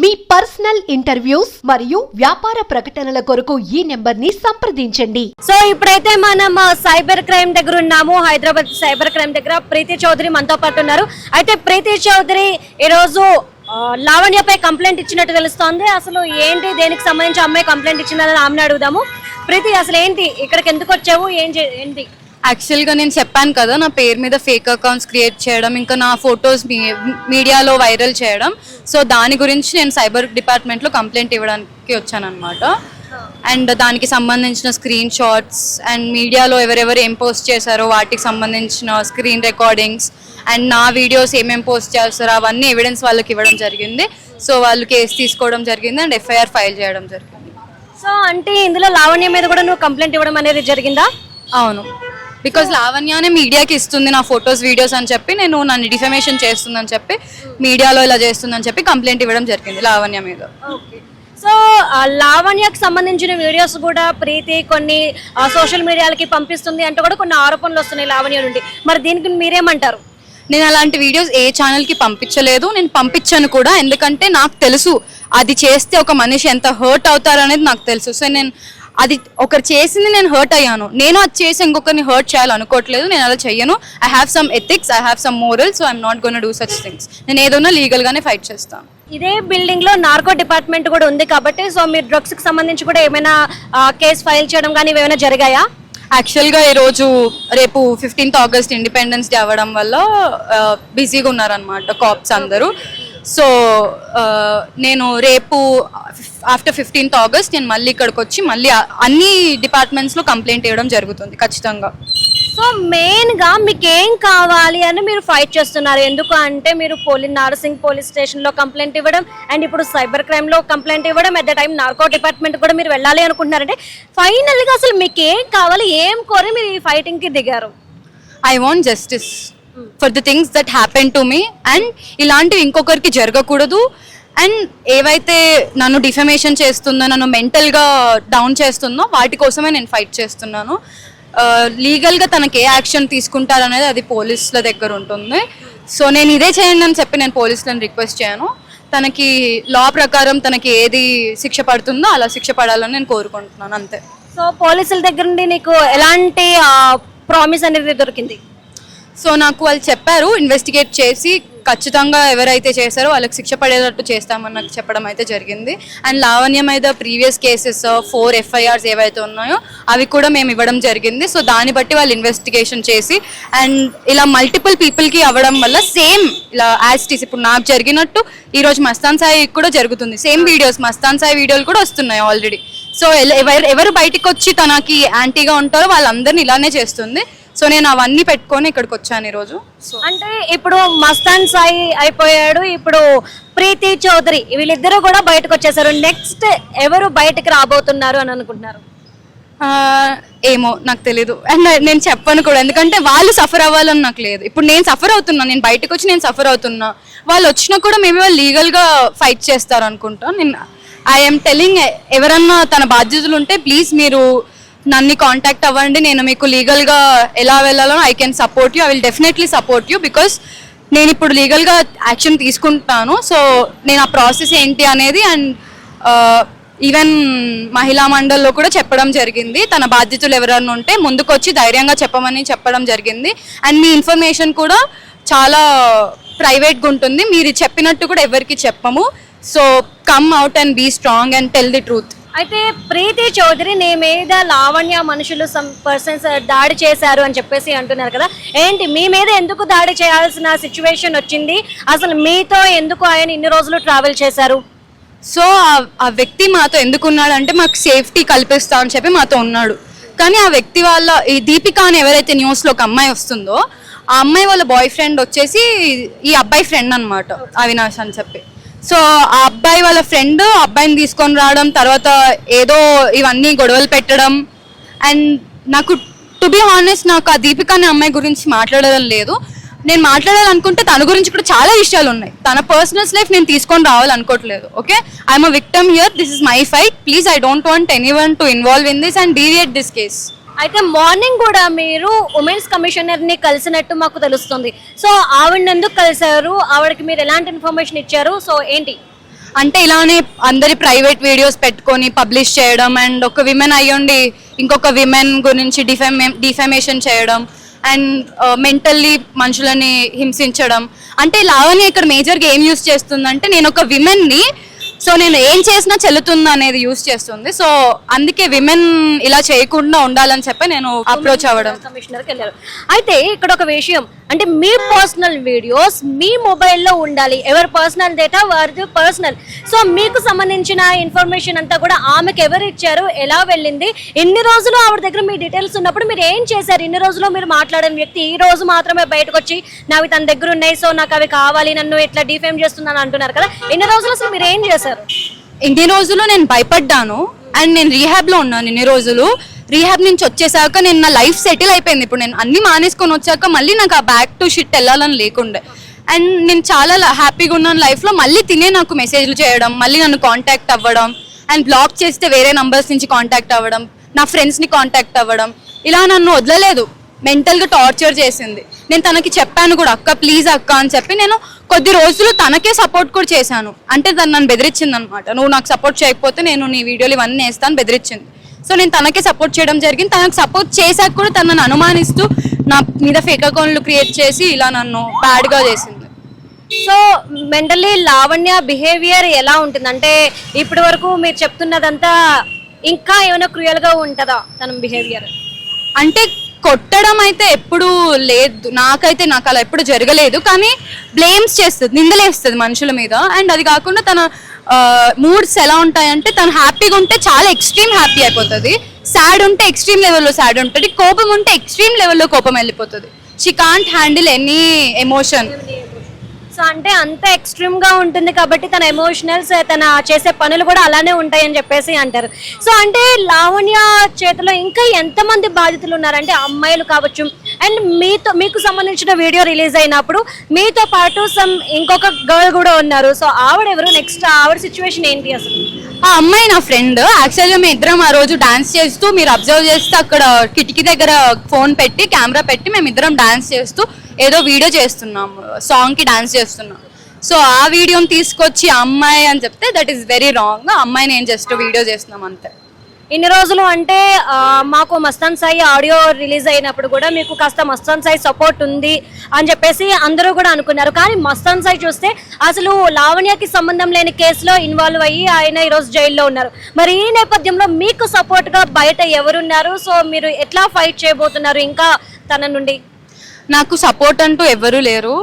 మీ personal interviews మరియు వ్యాపార ప్రకటనల కొరకు ఈ నెంబర్ని సంప్రదించండి. సో ఇప్పుడైతే మనం సైబర్ క్రైమ్ దగ్గర ఉన్నాము. హైదరాబాద్ సైబర్ క్రైమ్ దగ్గర ప్రీతి చౌదరి మనతో పాటు ఉన్నారు. అయితే ప్రీతి చౌదరి ఈరోజు లావణ్యపై కంప్లైంట్ ఇచ్చినట్టు తెలుస్తోంది. అసలు ఏంటి దేనికి సంబంధించి అమ్మాయి కంప్లైంట్ ఇచ్చిందని ఆమెను అడుగుదాము. ప్రీతి అసలు ఏంటి? ఇక్కడికి ఎందుకు వచ్చావు? ఏం ఏంటి? యాక్చువల్గా నేను చెప్పాను కదా నా పేరు మీద ఫేక్ అకౌంట్స్ క్రియేట్ చేయడం ఇంకా నా ఫొటోస్ మీడియాలో వైరల్ చేయడం. సో దాని గురించి నేను సైబర్ డిపార్ట్మెంట్లో కంప్లైంట్ ఇవ్వడానికి వచ్చానమాట అండ్ దానికి సంబంధించిన స్క్రీన్ షాట్స్ అండ్ మీడియాలో ఎవరెవరు ఏం పోస్ట్ చేశారో వాటికి సంబంధించిన స్క్రీన్ రికార్డింగ్స్ అండ్ నా వీడియోస్ ఏమేం పోస్ట్ చేస్తారో అవన్నీ ఎవిడెన్స్ వాళ్ళకి ఇవ్వడం జరిగింది. సో వాళ్ళు కేసు తీసుకోవడం జరిగింది అండ్ ఎఫ్ఐఆర్ ఫైల్ చేయడం జరిగింది. సో అంటే ఇందులో లావణ్య మీద కూడా నువ్వు కంప్లైంట్ ఇవ్వడం అనేది జరిగిందా? అవును. బికాజ్ లావణ్యనే మీడియాకి ఇస్తుంది నా ఫొటోస్ వీడియోస్ అని చెప్పి నేను నన్ను డిఫమేషన్ చేస్తుందని చెప్పి మీడియాలో ఇలా చేస్తుందని చెప్పి కంప్లైంట్ ఇవ్వడం జరిగింది లావణ్య మీద. సో లావణ్యకు సంబంధించిన వీడియోస్ కూడా ప్రీతి కొన్ని సోషల్ మీడియాలకి పంపిస్తుంది అంటూ కూడా కొన్ని ఆరోపణలు వస్తున్నాయి లావణ్య నుండి. మరి దీనికి మీరేమంటారు? నేను అలాంటి వీడియోస్ ఏ ఛానల్కి పంపించలేదు. నేను పంపించాను కూడా ఎందుకంటే నాకు తెలుసు అది చేస్తే ఒక మనిషి ఎంత హర్ట్ అవుతారు అనేది నాకు తెలుసు. సో నేను అది ఒకరు చేసింది నేను హర్ట్ అయ్యాను. నేను అది చేసి ఇంకొకరిని హర్ట్ చేయాలనుకోవట్లేదు నేను అలా చెయ్యను. I have some ethics I have some moral so I'm not gonna do such things నేను ఏదైనా లీగల్గానే ఫైట్ చేస్తాను ఇదే బిల్డింగ్లో నార్కో డిపార్ట్మెంట్ కూడా ఉంది కాబట్టి సో మీరు డ్రగ్స్కి సంబంధించి కూడా ఏమైనా కేసు ఫైల్ చేయడం కానీ ఏమైనా జరిగాయా? యాక్చువల్గా ఈరోజు రేపు ఫిఫ్టీన్త్ ఆగస్ట్ ఇండిపెండెన్స్ డే అవ్వడం వల్ల బిజీగా ఉన్నారనమాట కాప్స్ అందరూ. సో నేను రేపు ఆఫ్టర్ ఫిఫ్టీన్త్ ఆగస్ట్ నేను మళ్ళీ ఇక్కడికి వచ్చి మళ్ళీ అన్ని డిపార్ట్మెంట్స్లో కంప్లైంట్ ఇవ్వడం జరుగుతుంది ఖచ్చితంగా. సో మెయిన్గా మీకు ఏం కావాలి అని మీరు ఫైట్ చేస్తున్నారు? ఎందుకు అంటే మీరు పోలీ నార్సింగ్ పోలీస్ స్టేషన్లో కంప్లైంట్ ఇవ్వడం అండ్ ఇప్పుడు సైబర్ క్రైమ్లో కంప్లైంట్ ఇవ్వడం at the time narco department కూడా మీరు వెళ్ళాలి అనుకుంటున్నారంటే ఫైనల్గా అసలు మీకు ఏం కావాలి? ఏం కోరి మీరు ఈ ఫైటింగ్కి దిగారు? I want justice for the things that happen to me and ఇలాంటివి ఇంకొకరికి జరగకూడదు. అండ్ ఏవైతే నన్ను డిఫమేషన్ చేస్తుందో నన్ను మెంటల్గా డౌన్ చేస్తుందో వాటి కోసమే నేను ఫైట్ చేస్తున్నాను. Uh, లీగల్గా తనకి ఏ యాక్షన్ తీసుకుంటారనేది అది పోలీసుల దగ్గర ఉంటుంది. సో నేను ఇదే చేయండి అని చెప్పి నేను పోలీసులను రిక్వెస్ట్ చేయను. తనకి లా ప్రకారం తనకి ఏది శిక్ష పడుతుందో అలా శిక్ష పడాలని నేను కోరుకుంటున్నాను. అంతే. సో పోలీసుల దగ్గర నుండి నీకు ఎలాంటి uh, ప్రామిస్ అనేది దొరికింది? సో నాకు వాళ్ళు చెప్పారు ఇన్వెస్టిగేట్ చేసి ఖచ్చితంగా ఎవరైతే చేశారో వాళ్ళకి శిక్ష పడేటట్టు చేస్తామని నాకు చెప్పడం అయితే జరిగింది. అండ్ లావణ్య మీద ప్రీవియస్ కేసెస్ ఫోర్ ఎఫ్ఐఆర్స్ ఏవైతే ఉన్నాయో అవి కూడా మేము ఇవ్వడం జరిగింది. సో దాన్ని బట్టి వాళ్ళు ఇన్వెస్టిగేషన్ చేసి అండ్ ఇలా మల్టిపుల్ పీపుల్కి అవ్వడం వల్ల సేమ్ ఇలా యాస్టీస్ ఇప్పుడు నాకు జరిగినట్టు ఈరోజు మస్తాన్ సాయి కూడా జరుగుతుంది. సేమ్ వీడియోస్ మస్తాన్ సాయి వీడియోలు కూడా వస్తున్నాయి ఆల్రెడీ సో ఎవరు ఎవరు బయటకు వచ్చి తనకి యాంటీగా ఉంటారో వాళ్ళందరినీ ఇలానే చేస్తుంది. సో నేను అవన్నీ పెట్టుకొని ఇక్కడికి వచ్చాను ఈరోజు. సో అంటే ఇప్పుడు మస్తాన్ సాయి అయిపోయాడు. ఇప్పుడు ప్రీతి చౌదరి వీళ్ళిద్దరూ కూడా బయటకు వచ్చేసారు. నెక్స్ట్ ఎవరు బయటకు రాబోతున్నారు అని అనుకుంటున్నారు? ఆ, ఏమో నాకు తెలీదు. అండ్ నేను చెప్పను కూడా ఎందుకంటే వాళ్ళు సఫర్ అవ్వాలని నాకు లేదు. ఇప్పుడు నేను సఫర్ అవుతున్నా నేను బయటకు వచ్చి నేను సఫర్ అవుతున్నా. వాళ్ళు వచ్చినా కూడా మేబీ వాళ్ళు లీగల్గా ఫైట్ చేస్తారు అనుకుంటా. నేను ఐఎమ్ టెలింగ్ ఎవరన్నా తన బాధ్యతలు ఉంటే ప్లీజ్ మీరు నన్ను కాంటాక్ట్ అవ్వండి. నేను మీకు లీగల్గా ఎలా వెళ్ళాలో I can support you I will definitely support you because నేను ఇప్పుడు లీగల్గా యాక్షన్ తీసుకుంటాను సో నేను ఆ ప్రాసెస్ ఏంటి అనేది అండ్ ఈవెన్ మహిళా మండల్లో కూడా చెప్పడం జరిగింది. తన బాధ్యతలు ఎవరైనా ఉంటే ముందుకొచ్చి ధైర్యంగా చెప్పమని చెప్పడం జరిగింది. అండ్ మీ ఇన్ఫర్మేషన్ కూడా చాలా ప్రైవేట్గా ఉంటుంది. మీరు చెప్పినట్టు కూడా ఎవరికి చెప్పము. So come out and be strong and tell the truth అయితే ప్రీతి చౌదరి నీ మీద లావణ్య మనుషులు సమ్ పర్సన్స్ uh, దాడి చేశారు అని చెప్పేసి అంటున్నారు కదా. ఏంటి మీ మీద ఎందుకు దాడి చేయాల్సిన సిచ్యువేషన్ వచ్చింది? అసలు మీతో ఎందుకు ఆయన ఇన్ని రోజులు ట్రావెల్ చేశారు? సో ఆ- వ్యక్తి మాతో ఎందుకున్నాడు అంటే మాకు సేఫ్టీ కల్పిస్తా అని చెప్పి మాతో ఉన్నాడు. కానీ ఆ వ్యక్తి వాళ్ళ ఈ దీపిక అని ఎవరైతే న్యూస్లో ఒక అమ్మాయి వస్తుందో ఆ అమ్మాయి వాళ్ళ బాయ్ ఫ్రెండ్ వచ్చేసి ఈ అబ్బాయి ఫ్రెండ్ అనమాట అవినాష్ అని చెప్పి. సో ఆ అబ్బాయి వాళ్ళ ఫ్రెండ్ అబ్బాయిని తీసుకొని రావడం తర్వాత ఏదో ఇవన్నీ గొడవలు పెట్టడం. అండ్ నాకు టు బి హానెస్ట్ నాకు ఆ దీపిక అనే అమ్మాయి గురించి మాట్లాడడం లేదు. నేను మాట్లాడాలనుకుంటే తన గురించి కూడా చాలా విషయాలు ఉన్నాయి. తన పర్సనల్స్ లైఫ్ నేను తీసుకొని రావాలనుకోవట్లేదు okay I'm a victim here this is my fight please I don't want any one to involve in this and deviate this case అయితే మార్నింగ్ కూడా మీరు ఉమెన్స్ కమిషనర్ని కలిసినట్టు మాకు తెలుస్తుంది. సో ఆవిడ ఎందుకు కలిశారు? ఆవిడకి మీరు ఎలాంటి ఇన్ఫర్మేషన్ ఇచ్చారు? సో ఏంటి? అంటే ఇలానే అందరి ప్రైవేట్ వీడియోస్ పెట్టుకొని పబ్లిష్ చేయడం అండ్ ఒక విమెన్ అయ్యుండి ఇంకొక విమెన్ గురించి డిఫెమే డిఫెమేషన్ చేయడం అండ్ మెంటల్లీ మనుషులని హింసించడం. అంటే లావణ్య ఇక్కడ మేజర్గా ఏం యూస్ చేస్తుందంటే నేను ఒక విమెన్ని సో నేను ఏం చేసినా చెల్లుతుంది అనేది యూస్ చేస్తుంది. సో అందుకే విమెన్ ఇలా చేయకుండా ఉండాలని చెప్పి నేను అప్రోచ్ అవ్వడం. కమిషనర్కి వెళ్ళారు. అయితే ఇక్కడ ఒక విషయం అంటే మీ పర్సనల్ వీడియోస్ మీ మొబైల్లో ఉండాలి. ఎవరి పర్సనల్ డేటా వారిది పర్సనల్ సో మీకు సంబంధించిన ఇన్ఫర్మేషన్ అంతా కూడా ఆమెకు ఎవరు ఇచ్చారు ఎలా వెళ్ళింది ఎన్ని రోజులు ఆవిడ దగ్గర మీ డీటెయిల్స్ ఉన్నప్పుడు మీరు ఏం చేశారు? ఇన్ని రోజులు మీరు మాట్లాడిన వ్యక్తి ఈ రోజు మాత్రమే బయటకు వచ్చి నావి తన దగ్గర ఉన్నాయి సో నాకు అవి కావాలి నన్ను ఇట్లా డిఫేమ్ చేస్తున్నాను అంటున్నారు కదా. ఎన్ని రోజులు అసలు మీరు ఏం చేశారు? ఎన్ని రోజులు నేను భయపడ్డాను. అండ్ నేను రీహాబ్లో ఉన్నాను ఇన్ని రోజులు. రీహాబ్ నుంచి వచ్చేసాక నేను నా లైఫ్ సెటిల్ అయిపోయింది. ఇప్పుడు నేను అన్ని మానేసుకొని వచ్చాక మళ్ళీ నాకు ఆ బ్యాక్ టు షిట్ వెళ్ళాలని లేకుండే. అండ్ నేను చాలా హ్యాపీగా ఉన్నాను లైఫ్లో మళ్ళీ తినే నాకు మెసేజ్లు చేయడం మళ్ళీ నన్ను కాంటాక్ట్ అవ్వడం. అండ్ బ్లాక్ చేస్తే వేరే నంబర్స్ నుంచి కాంటాక్ట్ అవ్వడం నా ఫ్రెండ్స్ని కాంటాక్ట్ అవ్వడం. ఇలా నన్ను వదలలేదు. మెంటల్గా టార్చర్ చేసింది. నేను తనకి చెప్పాను కూడా అక్క ప్లీజ్ అక్క అని చెప్పి నేను కొద్ది రోజులు తనకే సపోర్ట్ కూడా చేశాను. అంటే తను నన్ను బెదిరించింది అనమాట నువ్వు నాకు సపోర్ట్ చేయకపోతే నేను నీ వీడియోలు ఇవన్నీ వేస్తాను బెదిరించింది. సో నేను తనకే సపోర్ట్ చేయడం జరిగింది. తనకు సపోర్ట్ చేశాక కూడా తను నన్ను అనుమానిస్తూ నా మీద ఫేక్ అకౌంట్లు క్రియేట్ చేసి ఇలా నన్ను బ్యాడ్గా చేసింది. సో మెంటల్లీ లావణ్య బిహేవియర్ ఎలా ఉంటుంది? అంటే ఇప్పటి వరకు మీరు చెప్తున్నదంతా ఇంకా ఏమైనా క్రియల్గా ఉంటుందా తన బిహేవియర్ అంటే కొట్టడం అయితే ఎప్పుడు లేదు. నాకైతే నాకు అలా ఎప్పుడు జరగలేదు. కానీ బ్లేమ్స్ చేస్తుంది నిందలేస్తుంది మనుషుల మీద. అండ్ అది కాకుండా తన మూడ్స్ ఎలా ఉంటాయంటే తను హ్యాపీగా ఉంటే చాలా ఎక్స్ట్రీమ్ హ్యాపీ అయిపోతుంది. సాడ్ ఉంటే ఎక్స్ట్రీమ్ లెవెల్లో సాడ్ ఉంటుంది. కోపం ఉంటే ఎక్స్ట్రీమ్ లెవెల్లో కోపం వెళ్ళిపోతుంది. She can't handle any emotion so అంటే అంత ఎక్స్ట్రీమ్గా ఉంటుంది కాబట్టి తన ఎమోషనల్స్ తన చేసే పనులు కూడా అలానే ఉంటాయని చెప్పేసి అంటారు. సో అంటే లావణ్య చేతిలో ఇంకా ఎంతమంది బాధితులు ఉన్నారంటే అమ్మాయిలు కావచ్చు. అండ్ మీతో మీకు సంబంధించిన వీడియో రిలీజ్ అయినప్పుడు మీతో పాటు సమ్ ఇంకొక గర్ల్ కూడా ఉన్నారు. సో ఆవిడ ఎవరు? నెక్స్ట్ ఆవిడ సిచ్యువేషన్ ఏంటి అసలు? ఆ అమ్మాయి నా ఫ్రెండ్ యాక్చువల్గా మేము ఇద్దరం ఆ రోజు డాన్స్ చేస్తూ మీరు అబ్జర్వ్ చేస్తే అక్కడ కిటికీ దగ్గర ఫోన్ పెట్టి కెమెరా పెట్టి మేము ఇద్దరం డాన్స్ చేస్తూ ఏదో వీడియో చేస్తున్నాం సాంగ్కి డాన్స్ చేస్తున్నాం. సో ఆ వీడియోని తీసుకొచ్చి ఆ అమ్మాయి అని చెప్తే దట్ ఈస్ వెరీ రాంగ్ అమ్మాయి నేను జస్ట్ వీడియో చేస్తున్నాం అంతే. ఇన్ని రోజులు అంటే మాకు మస్తాన్ సాయి ఆడియో రిలీజ్ అయినప్పుడు కూడా మీకు కాస్త మస్తాన్ సాయి సపోర్ట్ ఉంది అని చెప్పేసి అందరూ కూడా అనుకున్నారు. కానీ మస్తాన్ సాయి చూస్తే అసలు లావణ్యకి సంబంధం లేని కేసులో ఇన్వాల్వ్ అయ్యి ఆయన ఈరోజు జైల్లో ఉన్నారు. మరి ఈ నేపథ్యంలో మీకు సపోర్ట్గా బయట ఎవరున్నారు? సో మీరు ఎట్లా ఫైట్ చేయబోతున్నారు ఇంకా తన నుండి? నాకు సపోర్ట్ అంటూ ఎవరు లేరు.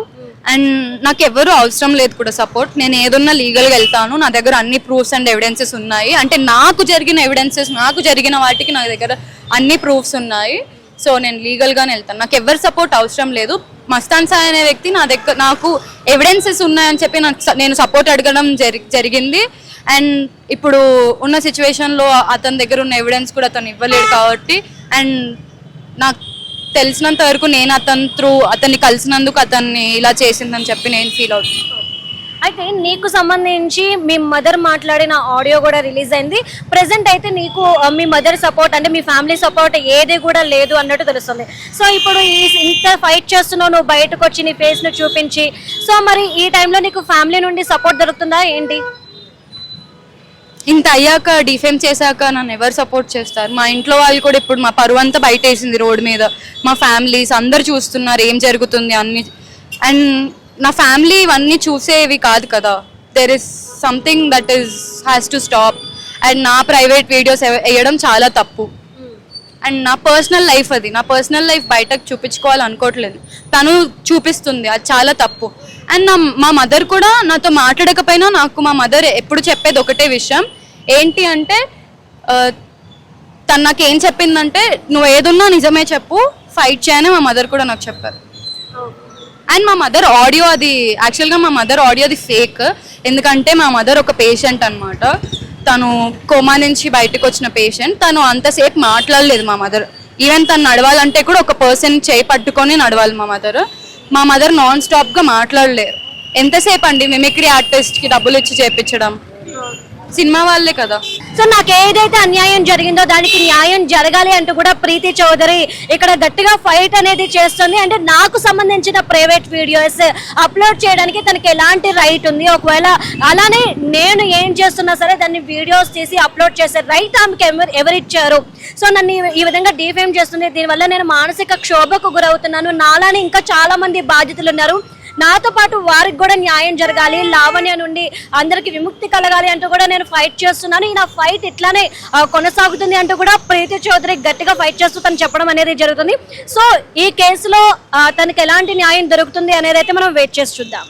అండ్ నాకు ఎవరు అవసరం లేదు కూడా సపోర్ట్ నేను ఏదన్నా లీగల్గా వెళ్తాను నా దగ్గర అన్ని ప్రూఫ్స్ అండ్ ఎవిడెన్సెస్ ఉన్నాయి. అంటే నాకు జరిగిన ఎవిడెన్సెస్ నాకు జరిగిన వాటికి నా దగ్గర అన్ని ప్రూఫ్స్ ఉన్నాయి. సో నేను లీగల్గానే వెళ్తాను. నాకు ఎవరి సపోర్ట్ అవసరం లేదు. మస్తాన్ సాయ్ అనే వ్యక్తి నా దగ్గర నాకు ఎవిడెన్సెస్ ఉన్నాయని చెప్పి నాకు నేను సపోర్ట్ అడగడం జరి జరిగింది. అండ్ ఇప్పుడు ఉన్న సిచ్యువేషన్లో అతని దగ్గర ఉన్న ఎవిడెన్స్ కూడా అతను ఇవ్వలేడు కాబట్టి అండ్ నాకు తెలిసినంత వరకు నేను అతని త్రూ అతన్ని కలిసినందుకు అతన్ని ఇలా చేసిందని చెప్పి నేను ఫీల్ అవుతున్నాను అయితే నీకు సంబంధించి మీ మదర్ మాట్లాడిన ఆడియో కూడా రిలీజ్ అయింది. ప్రెసెంట్ అయితే నీకు మీ మదర్ సపోర్ట్ అంటే మీ ఫ్యామిలీ సపోర్ట్ ఏది కూడా లేదు అన్నట్టు తెలుస్తుంది. సో ఇప్పుడు ఈ ఇంత ఫైట్ చేస్తున్నావు నువ్వు బయటకు వచ్చి నీ ఫేస్ను చూపించి. సో మరి ఈ టైంలో నీకు ఫ్యామిలీ నుండి సపోర్ట్ దొరుకుతుందా ఏంటి? ఇంత అయ్యాక డిఫేమ్ చేశాక నన్ను ఎవరు సపోర్ట్ చేస్తారు? మా ఇంట్లో వాళ్ళు కూడా ఇప్పుడు మా పరువు అంతా బయట వేసింది రోడ్డు మీద. మా ఫ్యామిలీస్ అందరు చూస్తున్నారు ఏం జరుగుతుంది అన్ని. అండ్ నా ఫ్యామిలీ ఇవన్నీ చూసేవి కాదు కదా. There is something that is has to stop and నా ప్రైవేట్ వీడియోస్ వేయడం చాలా తప్పు. అండ్ నా పర్సనల్ లైఫ్ అది. నా పర్సనల్ లైఫ్ బయటకు చూపించుకోవాలనుకోవట్లేదు. తను చూపిస్తుంది. అది చాలా తప్పు. అండ్ నా మా మదర్ కూడా నాతో మాట్లాడకపోయినా నాకు మా మదర్ ఎప్పుడు చెప్పేది ఒకటే విషయం. ఏంటి అంటే తను నాకు ఏం చెప్పిందంటే నువ్వు ఏదున్నా నిజమే చెప్పు. ఫైట్ చేయని మా మదర్ కూడా నాకు చెప్పారు అండ్ మా మదర్ ఆడియో అది యాక్చువల్గా మా మదర్ ఆడియో అది ఫేక్ ఎందుకంటే మా మదర్ ఒక పేషెంట్ అన్నమాట. తను కోమా నుంచి బయటకు వచ్చిన పేషెంట్ తను అంతసేపు మాట్లాడలేదు మా మదర్ ఈవెన్ తను నడవాలంటే కూడా ఒక పర్సన్ చేయి పట్టుకొని నడవాలి మా మదర్ మా మదర్ నాన్ స్టాప్గా మాట్లాడలేరు ఎంతసేపు అండి మిమిక్రీ ఆర్టిస్ట్కి డబ్బులు ఇచ్చి చేపించడం? సినిమా వాళ్ళే కదా. సో నాకు ఏదైతే అన్యాయం జరిగిందో దానికి న్యాయం జరగాలి అంటూ కూడా ప్రీతి చౌదరి ఇక్కడ గట్టిగా ఫైట్ అనేది చేస్తుంది. అంటే నాకు సంబంధించిన ప్రైవేట్ వీడియోస్ అప్లోడ్ చేయడానికి తనకి ఎలాంటి రైట్ ఉంది. ఒకవేళ అలానే నేను ఏం చేస్తున్నా సరే దాన్ని వీడియోస్ తీసి అప్లోడ్ చేసే రైట్ ఆమెకి ఎవరు ఎవరిచ్చారు సో నన్ను ఈ- విధంగా డిఫేమ్ చేస్తుంది. దీనివల్ల నేను మానసిక క్షోభకు గురవుతున్నాను. నాలానే ఇంకా చాలా మంది బాధితులు ఉన్నారు. నాతో పాటు వారికి కూడా న్యాయం జరగాలి. లావణ్య నుండి అందరికి విముక్తి కలగాలి అంటూ కూడా నేను ఫైట్ చేస్తున్నాను. ఈ నా ఫైట్ ఇట్లానే కొనసాగుతుంది అంటూ కూడా ప్రీతి చౌదరి గట్టిగా ఫైట్ చేస్తూ తను చెప్పడం అనేది జరుగుతుంది. సో ఈ కేసులో తనకి ఎలాంటి న్యాయం దొరుకుతుంది అనేది అయితే మనం వెయిట్ చేసి చూద్దాం.